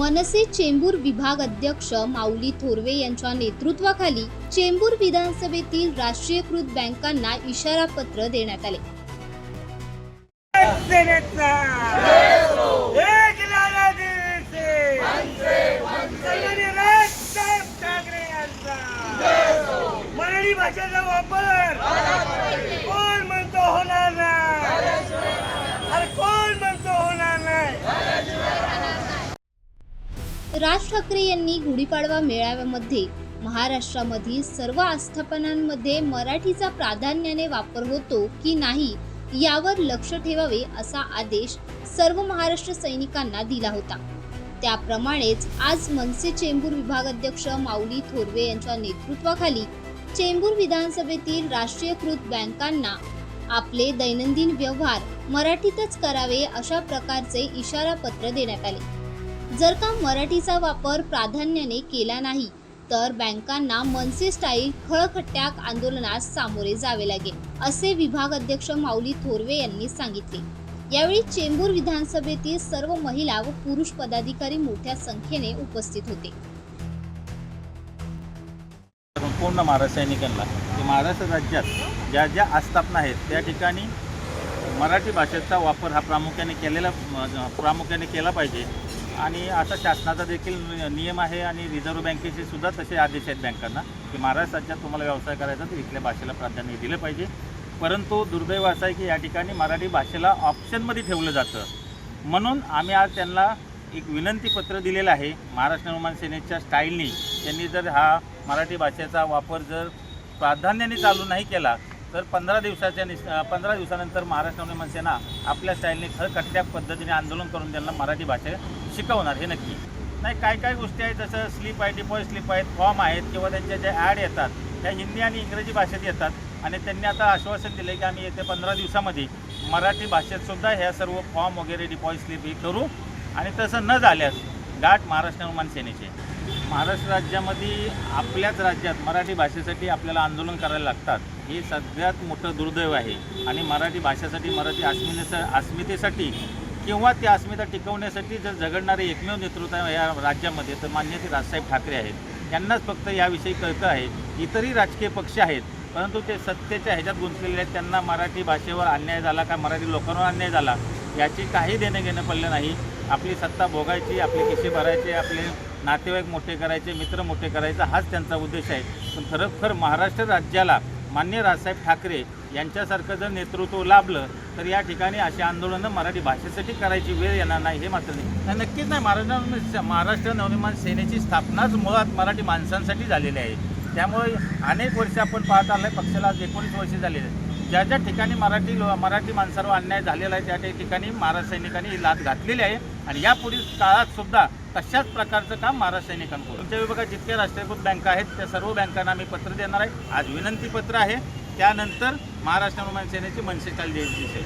मनसे चेंबूर विभाग अध्यक्ष माऊली थोरवे यांच्या नेतृत्वाखाली चेंबूर विधानसभेतील राष्ट्रीयकृत बँकांना इशारा पत्र देण्यात आले. मराठी भाषेचा वापर राज ठाकरे यांनी गुढीपाडवा मेळाव्यामध्ये महाराष्ट्रामधील सर्व आस्थापनांमध्ये मराठीचा प्राधान्याने वापर होतो की नाही यावर लक्ष ठेवावे असा आदेश सर्व महाराष्ट्र सैनिकांना दिला होता. त्याप्रमाणेच आज मनसे चेंबूर विभागाध्यक्ष माऊली थोरवे यांच्या नेतृत्वाखाली चेंबूर विधानसभेतील राष्ट्रीयकृत बँकांना आपले दैनंदिन व्यवहार मराठीतच करावे अशा प्रकारचे इशारा पत्र देण्यात आले. जर का मराठीचा वापर प्राधान्याने केला नाही तर बँकांना मनसे स्टाईल खळखट्याक आंदोलनास सामोरे जावे लागेल असे विभाग अध्यक्ष माऊली थोरवे यांनी सांगितले. यावेळी चेंबूर विधानसभेतील सर्व महिला व पुरुष पदाधिकारी मोठ्या संख्येने उपस्थित होते. पूर्ण महाराष्ट्र सैनिकांना महाराष्ट्र राज्यात ज्या ज्या आस्थापना आहेत त्या ठिकाणी मराठी भाषेचा वापर हा प्रामुख्याने केलेला प्रामुख्याने केला पाहिजे. आणि आता शासनाचा देखील नियम आहे आणि रिझर्व्ह बँकेचे सुद्धा तसे आदेश आहेत बँकांना की महाराष्ट्र राज्यात तुम्हाला व्यवसाय करायचा तर इथल्या भाषेला प्राधान्य दिलं पाहिजे. परंतु दुर्दैव असं आहे की या ठिकाणी मराठी भाषेला ऑप्शनमध्ये ठेवलं जातं. म्हणून आम्ही आज त्यांना एक विनंती पत्र दिलेलं आहे. महाराष्ट्र निर्माण सेनेच्या स्टाईलनी त्यांनी जर हा मराठी भाषेचा वापर जर प्राधान्याने चालू नाही केला तर पंधरा दिवसाच्या निस पंधरा दिवसानंतर महाराष्ट्र निर्माण सेना आपल्या स्टाईलने खरकट्ट्या पद्धतीने आंदोलन करून त्यांना मराठी भाषा शिकवणार हे नक्की. नाही काय काय गोष्टी आहेत जसं स्लिप आहे डिपॉय स्लिप आहेत फॉर्म आहेत किंवा त्यांच्या ज्या ॲड येतात त्या हिंदी आणि इंग्रजी भाषेत येतात आणि त्यांनी आता आश्वासन दिलं की आम्ही येत्या पंधरा दिवसामध्ये मराठी भाषेत सुद्धा ह्या सर्व फॉर्म वगैरे डिपॉय स्लिप हे करू आणि तसं न झाल्यास गाठ महाराष्ट्र निर्माण सेनेचे महाराष्ट्र राज्यामध्ये आपल्याच राज्यात मराठी भाषेसाठी आपल्याला आंदोलन करायला लागतात. हे सगळ्यात मोठं दुर्दैव आहे. आणि मराठी भाषेसाठी मराठी अस्मितेसा अस्मितेसाठी किंवा ती अस्मिता टिकवण्यासाठी जर झगडणारे एकमेव नेतृत्व आहे या राज्यामध्ये तर मान्य ते राजसाहेब ठाकरे आहेत. त्यांनाच फक्त याविषयी कळतं आहे. इतरही राजकीय पक्ष आहेत परंतु ते सत्तेच्या ह्याच्यात गुंतलेले आहेत. त्यांना मराठी भाषेवर अन्याय झाला का मराठी लोकांवर अन्याय झाला याची काही देणं घेणं पडलं नाही. आपली सत्ता भोगायची आपले खिसे भरायचे आपले नातेवाईक मोठे करायचे मित्र मोठे करायचा हाच त्यांचा उद्देश आहे. पण खरोखर महाराष्ट्र राज्याला मान्य राजसाहेब ठाकरे यांच्यासारखं जर नेतृत्व लाभलं तर या ठिकाणी अशी आंदोलनं मराठी भाषेसाठी करायची वेळ येणार नाही हे मात्र नाही. नक्कीच नाही. महाराष्ट्र महाराष्ट्र नवनिर्माण सेनेची स्थापनाच मुळात मराठी माणसांसाठी झालेली आहे. त्यामुळे अनेक वर्ष आपण पाहत आलं पक्षाला आज एकोणीस वर्ष झालेले आहेत. ज्या ज्या ठिकाणी मराठी लो- मराठी माणसावर अन्याय झालेला आहे त्या त्या ठिकाणी महारासैनिकांनी सैनिकांनी ही लाच घातलेली आहे. आणि यापुढील काळात सुद्धा तशाच प्रकारचं काम महारासैनिकांकडून सैनिकांकडून विभागात जितक्या राष्ट्रीयकृत बँका आहेत त्या सर्व बँकांना आम्ही पत्र देणार आहे. आज विनंती पत्र आहे. त्यानंतर महाराष्ट्र निर्माण सेनेची मनसे काल द्यायची आहे.